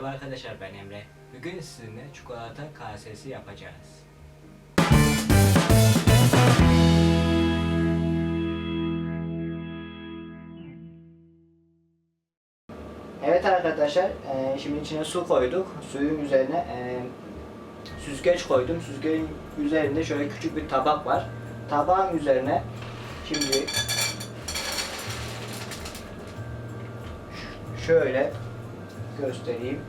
Merhaba arkadaşlar ben Emre. Bugün sizinle çikolata kasesi yapacağız. Evet arkadaşlar e, şimdi içine su koyduk. Suyun üzerine e, süzgeç koydum. Süzgecin üzerinde şöyle küçük bir tabak var. Tabağın üzerine şimdi şöyle göstereyim.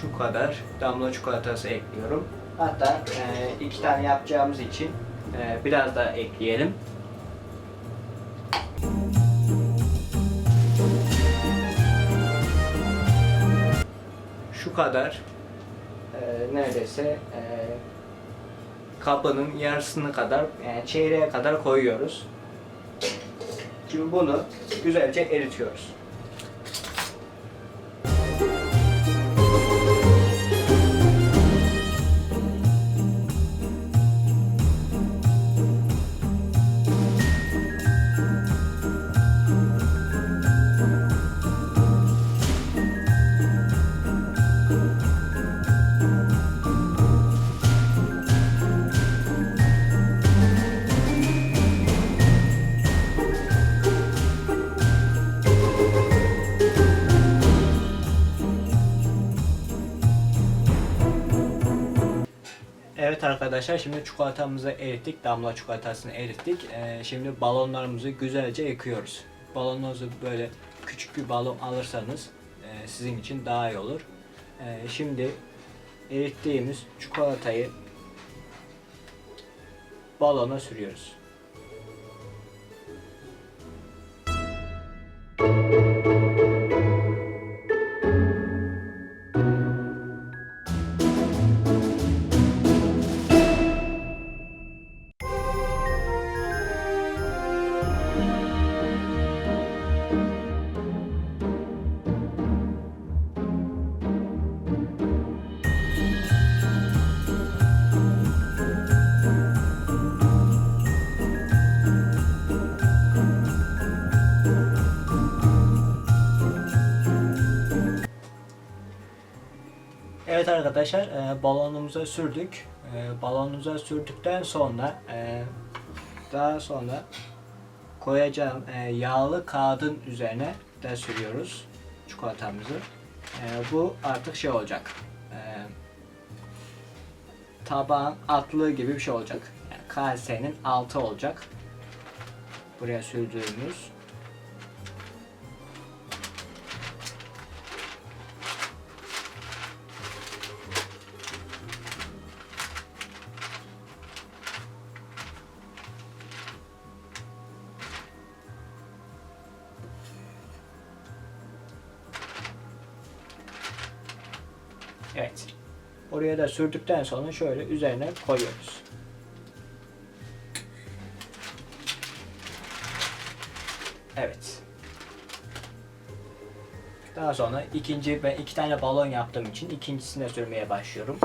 Şu kadar damla çikolatası ekliyorum. Hatta e, iki tane yapacağımız için e, biraz da ekleyelim. Şu kadar e, neredeyse e, kabının yarısını kadar yani çeyreğe kadar koyuyoruz. Şimdi bunu güzelce eritiyoruz. Arkadaşlar şimdi çikolatamızı erittik. Damla çikolatasını erittik. Ee, şimdi balonlarımızı güzelce yıkıyoruz. Balonunuzu böyle küçük bir balon alırsanız e, sizin için daha iyi olur. Ee, şimdi erittiğimiz çikolatayı balona sürüyoruz. Evet arkadaşlar e, balonumuza sürdük. E, balonumuza sürdükten sonra e, daha sonra koyacağım e, yağlı kağıdın üzerine de sürüyoruz çikolatamızı. E, bu artık şey olacak. E, tabağın altlığı gibi bir şey olacak. Yani kasenin altı olacak. Buraya sürdüğümüz. Evet. Oraya da sürdükten sonra şöyle üzerine koyuyoruz. Evet. Daha sonra ikinci ben iki tane balon yaptığım için ikincisine sürmeye başlıyorum.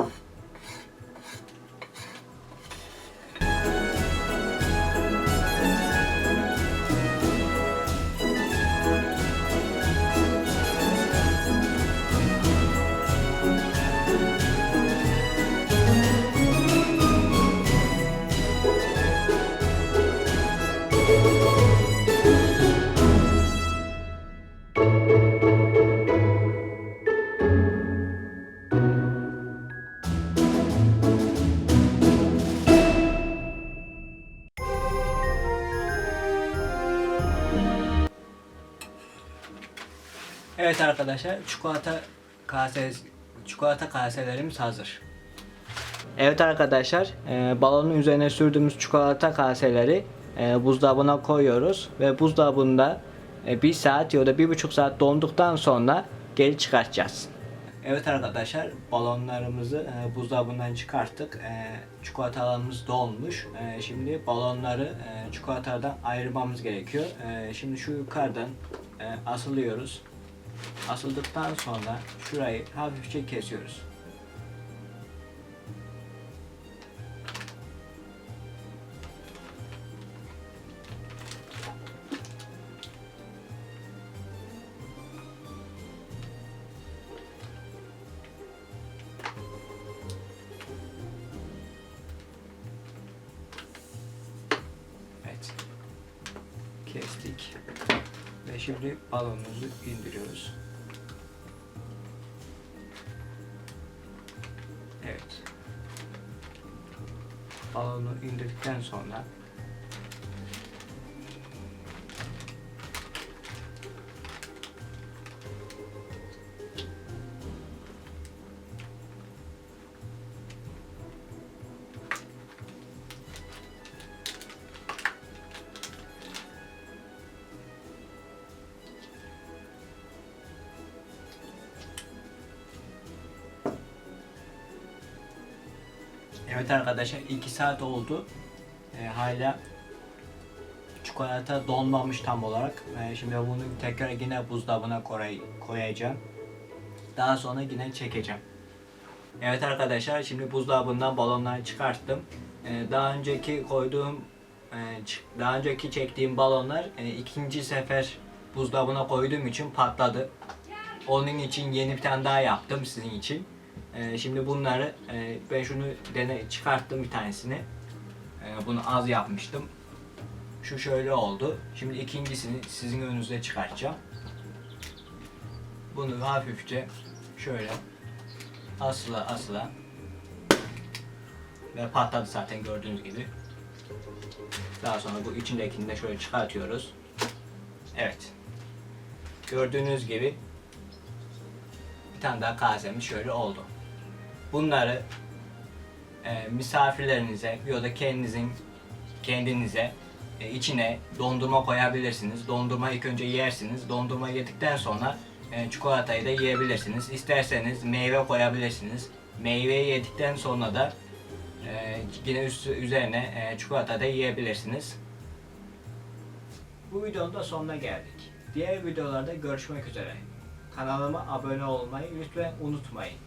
Evet arkadaşlar çikolata kase çikolata kaselerimiz hazır. Evet arkadaşlar e, balonun üzerine sürdüğümüz çikolata kaseleri e, buzdolabına koyuyoruz ve buzdolabında e, bir saat ya da bir buçuk saat donduktan sonra geri çıkartacağız. Evet arkadaşlar balonlarımızı e, buzdolabından çıkarttık. E, çikolatalarımız dolmuş. E, şimdi balonları e, çikolatadan ayırmamız gerekiyor. E, şimdi şu yukarıdan e, asılıyoruz. Asıldıktan sonra şurayı hafifçe kesiyoruz. kestik. Ve şimdi balonumuzu indiriyoruz. Evet. Balonu indirdikten sonra Evet arkadaşlar 2 saat oldu. Ee, hala çikolata donmamış tam olarak. Ee, şimdi bunu tekrar yine buzdolabına koy, koyacağım. Daha sonra yine çekeceğim. Evet arkadaşlar şimdi buzdolabından balonları çıkarttım. Ee, daha önceki koyduğum e, daha önceki çektiğim balonlar e, ikinci sefer buzdolabına koyduğum için patladı. Onun için yeni bir tane daha yaptım sizin için. Ee, şimdi bunları e, ben şunu dene çıkarttım bir tanesini. Ee, bunu az yapmıştım. Şu şöyle oldu. Şimdi ikincisini sizin önünüze çıkartacağım. Bunu hafifçe şöyle asla asla ve patladı zaten gördüğünüz gibi. Daha sonra bu içindekini de şöyle çıkartıyoruz. Evet. Gördüğünüz gibi bir tane daha kasemiz şöyle oldu. Bunları e, misafirlerinize ya da kendinizin kendinize e, içine dondurma koyabilirsiniz. Dondurma ilk önce yersiniz. Dondurma yedikten sonra e, çikolatayı da yiyebilirsiniz. İsterseniz meyve koyabilirsiniz. Meyveyi yedikten sonra da e, yine üstü üzerine e, çikolata da yiyebilirsiniz. Bu videonun da sonuna geldik. Diğer videolarda görüşmek üzere. Kanalıma abone olmayı lütfen unutmayın.